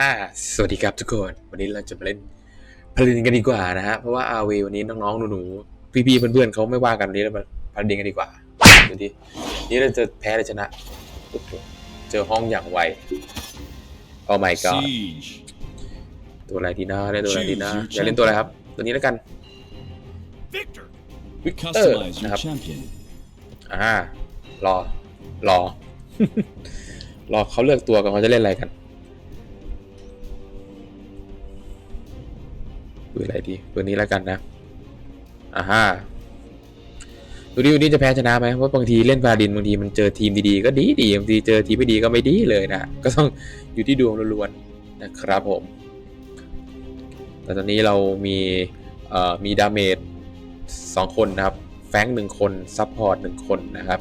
ฮ่าสวัสดีครับทุกคน วันนี้เราจะมาเล่นพลินกันดีกว่านะฮะ เพราะว่าอาวีวันนี้น้องๆ หนูๆ พี่ๆ เพื่อนๆเขาไม่ว่ากันวันนี้เรามาพลินกันดีกว่าดูดินี่เราจะแพ้หรือชนะโอ้โหเจอห้องอย่างไว โอ้ my god Siege. ตัวอะไรดีนะเล่นตัวอะไรดีนะอยากเล่นตัวอะไรครับ ตัวนี้แล้วกัน Victor. วิกเตอร์ Customize นะ your ครับ champion. อ่ารอรอรอเขาเลือกตัวกันเขาจะเล่นอะไรกัน ดูอะไรดีตัวนี้แล้วกันนะอ่าฮะดูดิวันนี้จะแพ้ชนะไหมเพราะบางทีเล่นฟาดินบางทีมันเจอทีมดีๆก็ดีดีบางทีเจอทีมไม่ดีก็ไม่ดีเลยนะก็ต้องอยู่ที่ดวงล้วนๆนะครับผมแต่ตอนนี้เรามีเอ่อมีดาเมจสองคนนะครับแฟงหนึ่งคนซัพพอร์ตหนึ่งคนนะครับ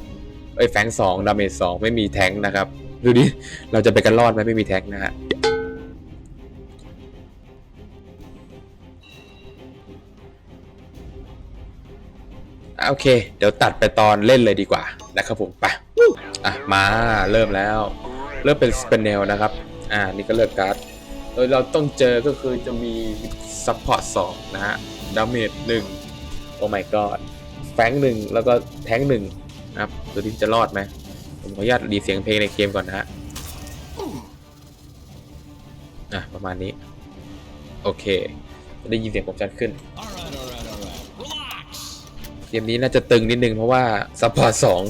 เอ้ยแฟงสองดาเมจสองไม่มีแทงนะครับดูดิเราจะไปกันรอดไหมไม่มีแทงนะฮะ โอเค เดี๋ยวตัดไปตอนเล่นเลยดีกว่านะครับผมไปอะมาเริ่มแล้ว เริ่มเป็นสเปนเนลนะครับ อ่านี่ก็เลือกการ์ดโดยเราต้องเจอก็คือจะมีซัพพอร์ตสองนะฮะดาเมจหนึ่งโอ้ my god แฟงหนึ่งแล้วก็แทงหนึ่งนะครับตัวนี้จะรอดไหมผมขออนุญาตรีเสียงเพลงในเกมก่อนนะฮะอะประมาณนี้ โอเค ได้ยินเสียงผมชัดขึ้น เกมนี้น่าจะตึงนิดนึงเพราะว่าซัพพอร์ตสอง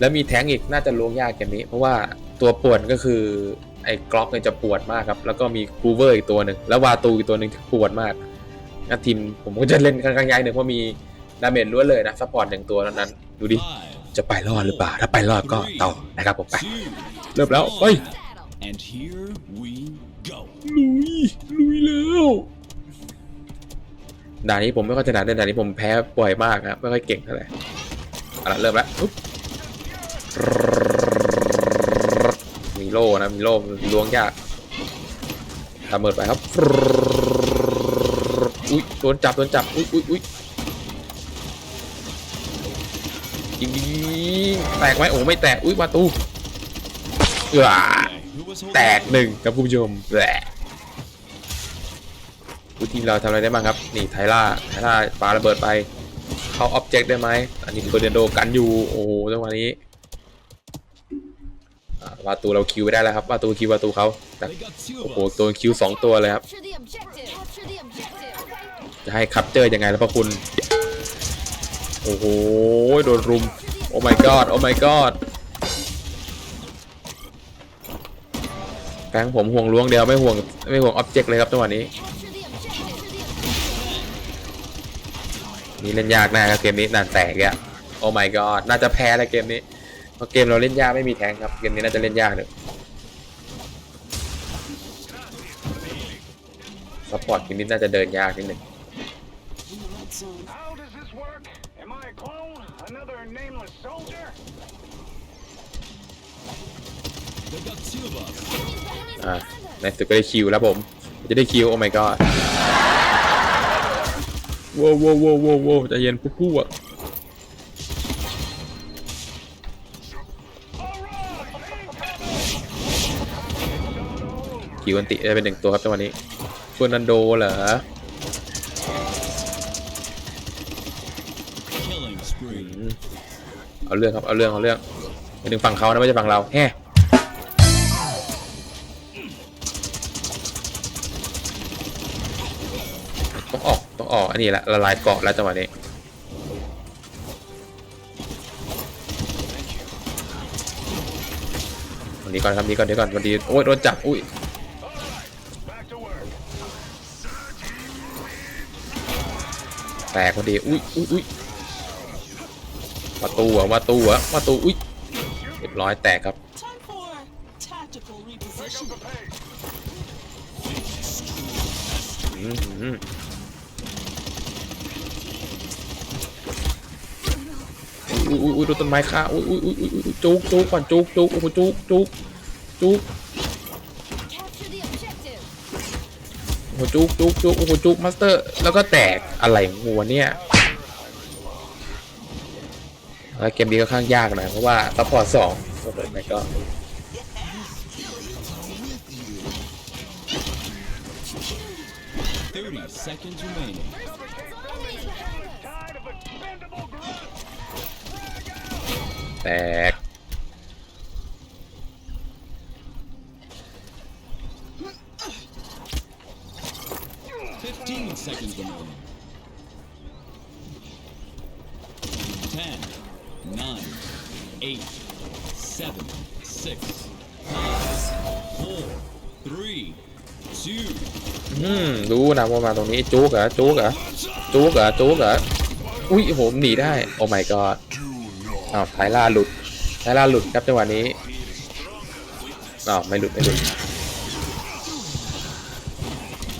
แล้วมีแท้งอีกน่าจะล้วงยากเกมนี้ เพราะว่าตัวป่วนก็คือไอ้กล็อกเนี่ยจะปวดมากครับ แล้วก็มีคูเวอร์อีกตัวหนึ่งแล้ววาตูอีกตัวหนึ่งปวดมากงั้นทีมผมก็จะเล่นค่อนข้างยากหนึ่งเพราะมีดาเมจล้วนเลยนะซัพพอร์ตหนึ่งตัวเท่านั้น ดูดิ จะไปรอดหรือเปล่า ถ้าไปรอดก็ต่อนะครับผมไป เริ่มแล้วเฮ้ยลุยลุยแล้ว ด่านนี้ผมไม่ค่อยถนัดเลยด่านนี้ผมแพ้บ่อยมากนะครับไม่ค่อยเก่งเท่าไหร่เอาละเริ่มแล้วมีโล่นะมีโล่ล้วงยากทำเมิดไปครับอุ้ยโดนจับโดนจับอุ้ยอุ้ยอุ้ยยิงแตกไหมโอ้ไม่แตกอุ้ยประตูเออแตกหนึ่งครับคุณผู้ชมแหละ ดูทีมเราทำอะไรได้บ้างครับ นี่ไทล่าไทล่าปาระเบิดไป เข้าออบเจกต์ได้ไหมอันนี้เบอร์เดนโดกันอยู่ โอ้โหจังหวะนี้อ่าวาตูเราคิวไปได้แล้วครับวาตูคิววาตูเขาแต่ They got two โอ้ of โห us. ตัวคิวสองตัวเลยครับ Capture the objective. Capture the objective. จะให้คัพเจอร์ยังไงแล้วพระคุณ โอ้โห โดนรุม โอ้ my god โอ้ my god แฟงผมห่วงล้วงเดียวไม่ห่วงไม่ห่วงออบเจกต์เลยครับจังหวะนี้ Capture the objective. Capture the นี่เล่นยากนะครับเกมนี้ด่านแตกอะโอ้ my god น่าจะแพ้แล้วเกมนี้เพราะเกมเราเล่นยากไม่มีแทงครับเกมนี้น่าจะเล่นยากเลยซัพพอร์ตเกมนี้น่าจะเดินยากนิดหนึ่ง How does this work? Am I a clone? Another nameless soldier? They got two of us. อ่าในสุดก็ได้คิวแล้วผม จะได้คิวโอ้ my god โว้วโว้วโว้วโว้วโว้วใจเย็นปุ๊บปุ๊บอะคิวอันติได้เป็นหนึ่งตัวครับจังหวะนี้เฟอร์นันโดเหรอเอาเรื่องครับ เอาเรื่อง เอาเรื่องไปถึงฝั่งเขานะไม่ใช่ฝั่งเราแฮ่ต้องออกต้ องออกอันนี้แหละละลายเกาะแล้วจังหวะนี้วันนี้ก่อนครับนี้ก่อนเดี๋ยวก่อนวันนี้โอ้ยโดนจับอุ้ย Back to work. แตกพอดีอุ้ยอุ้ยอุ้ยประตูเหรอะประตูเหรอะประตูอุ้ยเรียบร้อยแตกครับ Time for tactical repositioning. อืม อุ้ยอุ้ยอุ้ยดูต้นไม้ค่ะอุ้ยอุ้ยอุ้ยอุ้ยจุกจุกก่อนจุกจุกโอ้โหจุกจุกจุกโอ้โหจุกจุกจุกโอ้โหจุกมาสเตอร์ แล้วก็แตกอะไรงหัวเนี่ยแล้วเกมนี้ก็ค่อนข้างยากหน่อยเพราะว่าซัพพอร์ตสองโอ้โหไม่ก็ Thirty seconds remaining. แตก Fifteen seconds remaining. Ten, nine, eight, seven, six, five, four, three, two, อืมรู้นะว่ามาตรงนี้จุกเหรอจุกเหรอจุกเหรอจุกเหรออุ้ยโหหนีได้ โอ้ my god อ้าวไทล่าหลุดไทล่าหลุดครับจังหวะนี้อ้าวไม่หลุดไม่หลุด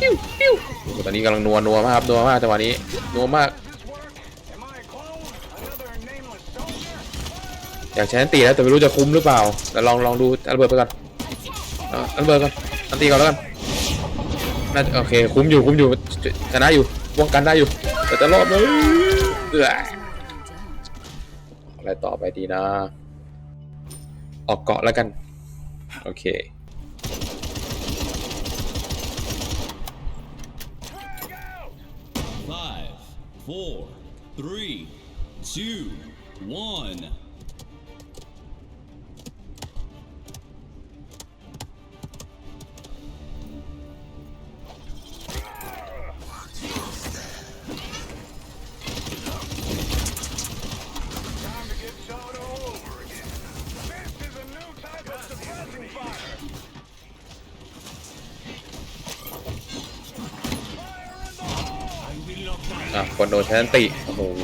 ปิ้วปิ้วโหตอนนี้กำลังนัวนัวมากครับนัวมากจังหวะนี้นัวมากอยากใช้อันตีแล้วแต่ไม่รู้จะคุ้มหรือเปล่าแต่ลองลองดูอาระเบิดไปก่อนอาเอาระเบิดก่อนอันตีก่อนแล้วกันน่าโอเคคุ้มอยู่คุ้มอยู่ชนะอยู่ป้องกันได้อยู่แต่จะรอดไหมเอะไรต่อไปดีนะ ออกเกาะแล้วกัน โอเค five, four, three, two, one. อะคนโดนชันติ โอ้โห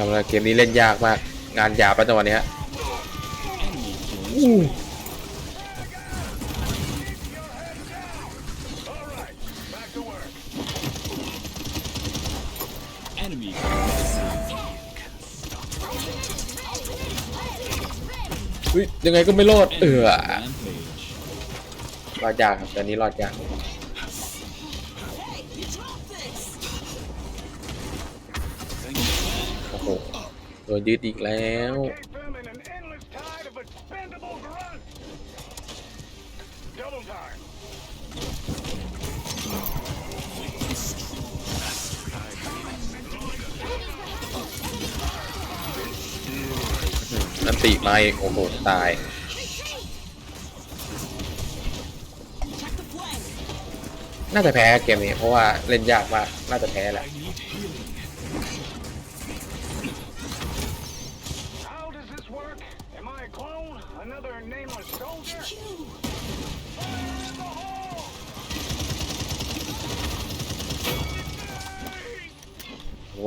ทำอะไรเกมนี้เล่นยากมาก งานหยาบแล้วจังหวะเนี้ย Enemy เฮ้ยยังไงก็ไม่รอดเอ Enemy อ rampage. รอดยากครับตอนนี้รอดยาก Hey, you dropped this. โอ้โหโดนยึดอีกแล้ว ติมาอีกโอ้โหตาย Check the flank. น่าจะแพ้เกมนี้เพราะว่าเล่นยากมาก น่าจะแพ้แหละ How does this work? Am I a clone? Another nameless soldier? Q. Fire in the hole!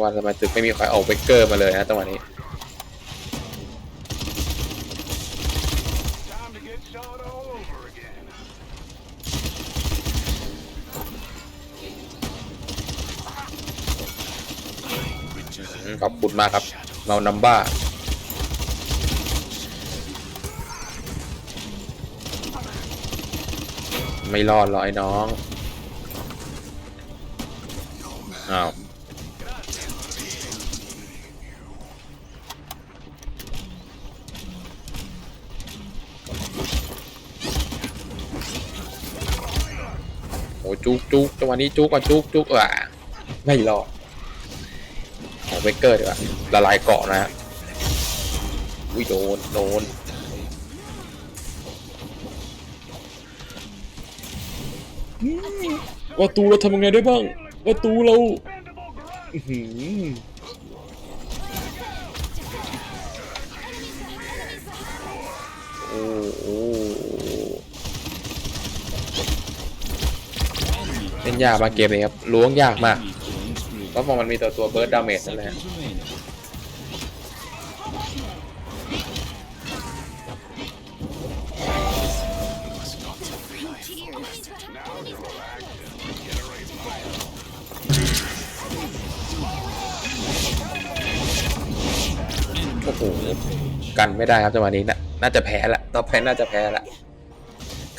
ว่าทำไมตึกไม่มีใครออกเวกเกอร์มาเลยนะจังหวะนี้ มาครับเมานัมบ้าไม่รอดหรอไอ้น้อง อ้าว โอ้จุกจุกจังหวะนี้จุกอะจุกจุกอะไม่รอด เวกเกอร์ดีกว่าละลายเกาะนะฮะอุ้ยโดนโดนว่าตูเราทำยังไงได้บ้างว่าตูเรา Expendable grunt! อื้อหือโอ้โหเล่นยากมาเกมนี้ครับล้วงยากมาก Enemy killing spree. เพราะมันมีตัวตัวเบิร์ดดาเมจนั่นแหละโอ้โหกันไม่ได้ครับจังหวะนี้นะน่าจะแพ้ละต่อแพ้น่าจะแพ้ละ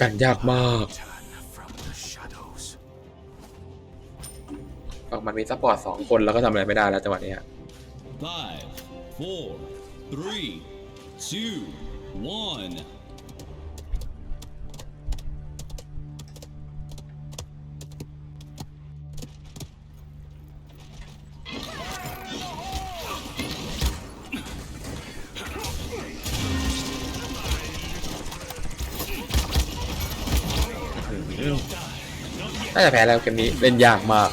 กันยากมาก ฝั่งมันมีซัพพอร์ตสองคนแล้วก็ทำอะไรไม่ได้แล้วจังหวะนี้ฮะ Five, four, three, two, one. น่าจะแพ้แล้วเกมนี้เล่นยากมาก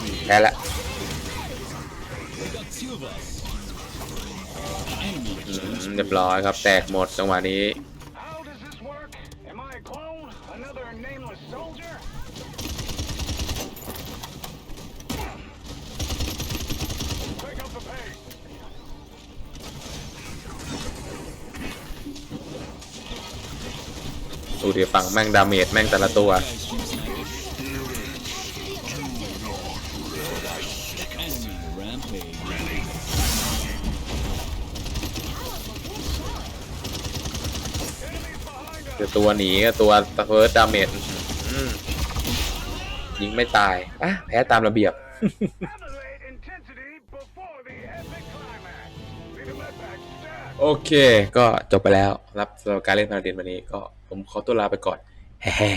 รียบร้อยครับ แตกหมดจังหวะนี้ How does this work? Am I a clone? Another nameless soldier? Pick up the pace. ดูดิฝั่งแม่งดาเมจแม่งแต่ละตัว คือตัวหนีก็ตัวเฟิร์สดาเมจยิงไม่ตายอะแพ้ตามระเบียบ โอเค ก็จบไปแล้วรับสำหรับการเล่นพาราดินวันนี้ก็ผมขอตัวลาไปก่อนแฮ่